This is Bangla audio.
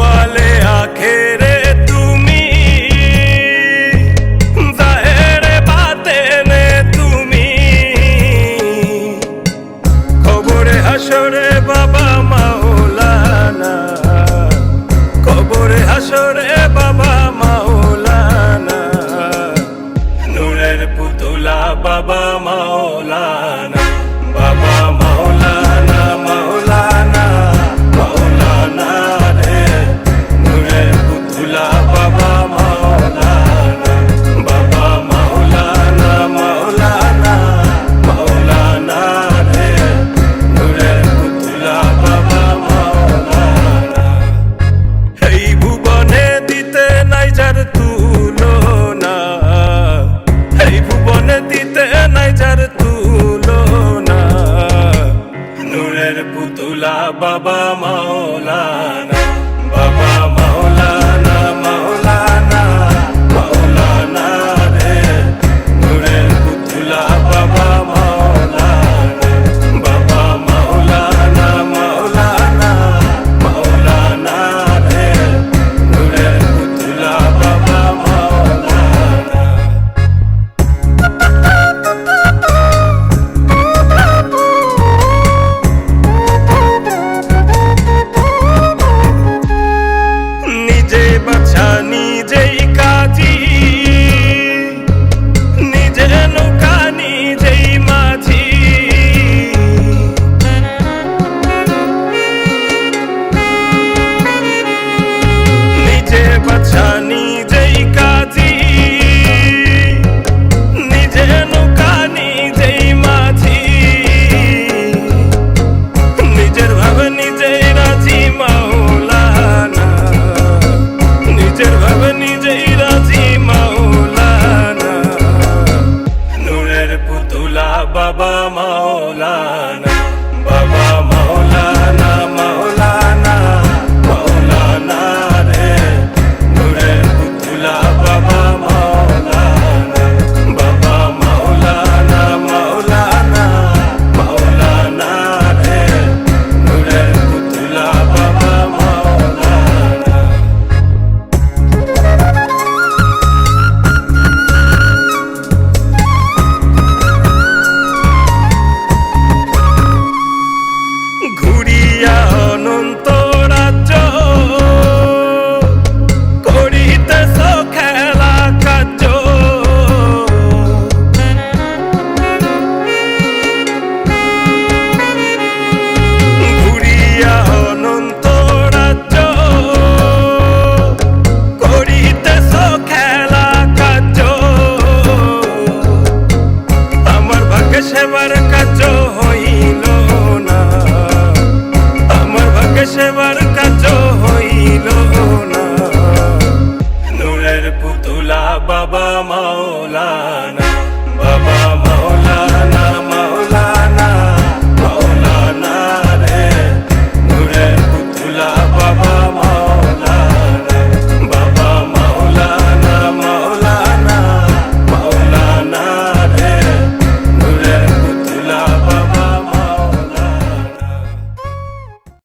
वाले বাতে নে তুমি বাবা মাওলানা খবরে হাসরে বাবা বাবা মাওলা বাবা মাওলানা